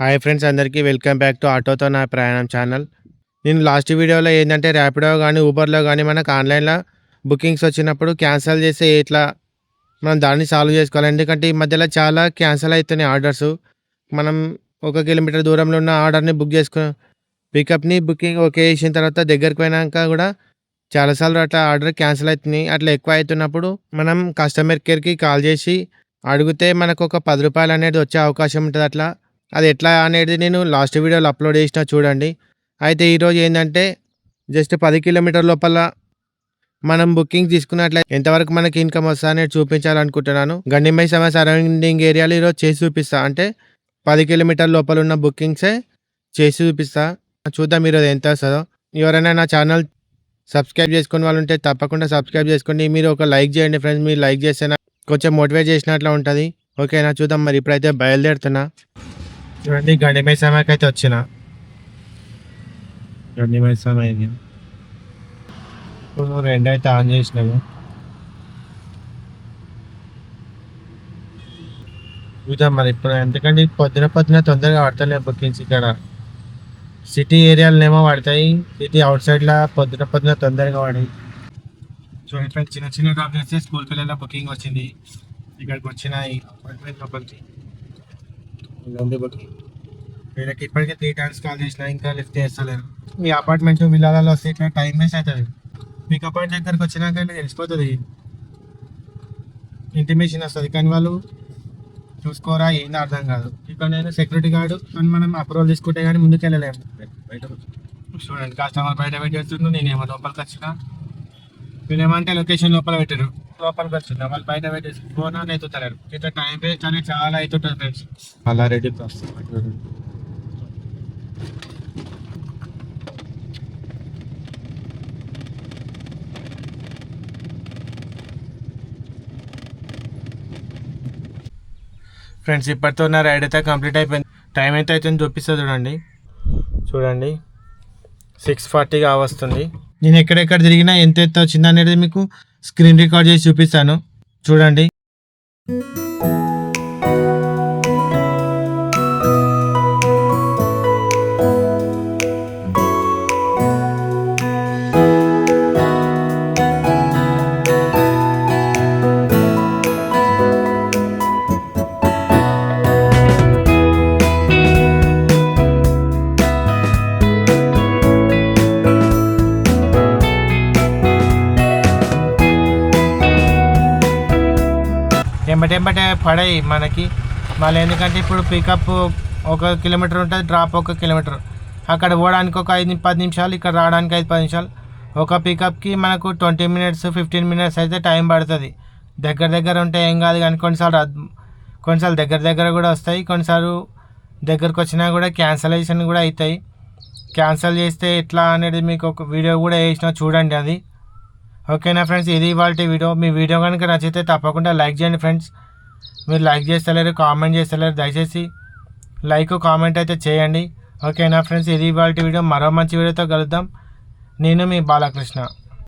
Hi friends అందరికీ welcome back to ఆటోతో నా ప్రయాణం ఛానల్. నేను లాస్ట్ వీడియోలో ఏంటంటే ర్యాపిడో కానీ ఊబర్లో కానీ మనకు ఆన్లైన్లో బుకింగ్స్ వచ్చినప్పుడు క్యాన్సిల్ చేస్తే ఎట్లా మనం దాన్ని సాల్వ్ చేసుకోవాలి. ఎందుకంటే ఈ మధ్యలో చాలా క్యాన్సిల్ అవుతున్నాయి ఆర్డర్స్. మనం ఒక కిలోమీటర్ దూరంలో ఉన్న ఆర్డర్ని బుక్ చేసుకు పికప్ని బుకింగ్ ఓకే చేసిన తర్వాత దగ్గరికి పోయినాక కూడా చాలాసార్లు అట్లా ఆర్డర్ క్యాన్సిల్ అవుతుంది అట్లా ఎక్కువ అవుతున్నప్పుడు మనం కస్టమర్ కేర్కి కాల్ చేసి అడిగితే మనకు ఒక పది రూపాయలు అనేది వచ్చే అవకాశం ఉంటుంది అట్లా. అది ఎట్లా అనేది నేను లాస్ట్ వీడియోలో అప్లోడ్ చేసిన చూడండి. అయితే ఈరోజు ఏంటంటే జస్ట్ పది కిలోమీటర్ లోపల మనం బుకింగ్ తీసుకున్నట్లయితే ఎంతవరకు మనకి ఇన్కమ్ వస్తా అనేది చూపించాలనుకుంటున్నాను. గండిమై సమ సరౌండింగ్ ఏరియాలో ఈరోజు చేసి చూపిస్తా. అంటే పది కిలోమీటర్ లోపల ఉన్న బుకింగ్సే చేసి చూపిస్తా. చూద్దాం ఈరోజు ఎంత వస్తుందో. ఎవరైనా నా ఛానల్ సబ్స్క్రైబ్ చేసుకుని వాళ్ళు ఉంటే తప్పకుండా సబ్స్క్రైబ్ చేసుకోండి. మీరు ఒక లైక్ చేయండి ఫ్రెండ్స్. మీరు లైక్ చేస్తే నాకు కొంచెం మోటివేట్ చేసినట్లు ఉంటుంది. ఓకేనా? చూద్దాం మరి. ఇప్పుడైతే బయలుదేరుతున్నా. చూడండి గండి మైసమ్మకి అయితే వచ్చిన. గండి మైసమ్మ ఇది ఇప్పుడు రెండు అయితే ఆన్ చేసినాము. చూద్దాం మరి ఇప్పుడు ఎందుకంటే పొద్దున పొద్దున తొందరగా పడతలే బుకింగ్స్ ఇక్కడ. సిటీ ఏరియాలోనేమో పడతాయి సిటీ అవుట్ సైడ్లో పొద్దున పొద్దున తొందరగా పడాయి చూడండి చిన్న చిన్న డ్రాప్ చేస్తే స్కూల్ పిల్లల బుకింగ్ వచ్చింది. ఇక్కడికి వచ్చిన ఈ అపార్ట్మెంట్ లోపలికి. ఉంది వీళ్ళకి ఇప్పటికే త్రీ టైమ్స్ కాల్ చేసిన ఇంకా లిఫ్ట్ చేస్తలేరు. మీ అపార్ట్మెంట్ విల్లాలలో వస్తే ఇట్లా టైం వేస్ట్ అవుతుంది. మీకు అపార్ట్మెంట్ దగ్గరికి వచ్చినాక తెలిసిపోతుంది. ఇంటిమేషన్ వస్తుంది. కానీ వాళ్ళు చూసుకోరా ఏందో అర్థం కాదు. ఇక్కడ నేను సెక్యూరిటీ గార్డు అని మనం అప్రూవల్ తీసుకుంటే కానీ ముందుకు వెళ్ళలేము బయట చూడండి కస్టమర్ బయట వెయిట్ చేస్తుండ్రు నేనేమో లోపలికి వచ్చిన. వీళ్ళేమంటే లొకేషన్ లోపల పెట్టారు లోపలికి వచ్చిందా వాళ్ళు బయట పెట్టేసి ఫోన్ అని ఎత్తుతారు ఇట్లా టైం వేస్ట్ అనేది చాలా అవుతుంటుంది ఫ్రెండ్స్ అలా రెడీ ఫ్రెండ్స్ ఇప్పటితో నా రైడ్ అయితే కంప్లీట్ అయిపోయింది. టైం ఎంత అవుతుంది చూపిస్తుంది చూడండి. చూడండి. సిక్స్ ఫార్టీగా వస్తుంది నేను ఎక్కడెక్కడ తిరిగినా ఎంత ఎంత వచ్చింది అనేది మీకు స్క్రీన్ రికార్డ్ చేసి చూపిస్తాను. చూడండి. ఎంబటెంబటే పడాయి మనకి. మళ్ళీ ఎందుకంటే ఇప్పుడు పికప్ ఒక కిలోమీటర్ ఉంటుంది డ్రాప్ ఒక కిలోమీటర్ అక్కడ పోవడానికి ఒక ఐదు పది నిమిషాలు ఇక్కడ రావడానికి ఐదు పది నిమిషాలు. ఒక పికప్కి మనకు ట్వంటీ మినిట్స్ ఫిఫ్టీన్ మినిట్స్ అయితే టైం పడుతుంది. దగ్గర దగ్గర ఉంటే ఏం కాదు కానీ కొన్నిసార్లు కొన్నిసార్లు దగ్గర దగ్గర కూడా వస్తాయి కొన్నిసార్లు దగ్గరకు వచ్చినా కూడా క్యాన్సలేషన్ కూడా అవుతాయి క్యాన్సిల్ చేస్తే ఎట్లా అనేది మీకు ఒక వీడియో కూడా వేసిన చూడండి అది. ఓకేనా ఫ్రెండ్స్ ఇది ఇవాళ వీడియో మీ వీడియో కనుక నచ్చితే తప్పకుండా లైక్ చేయండి ఫ్రెండ్స్ మీరు లైక్ చేస్తలేరు కామెంట్ చేస్తలేరు దయచేసి లైక్ కామెంట్ అయితే చేయండి. ఓకేనా ఫ్రెండ్స్ ఇది ఇవాళ వీడియో మరో మంచి వీడియోతో కలుద్దాం. నేను మీ బాలకృష్ణ.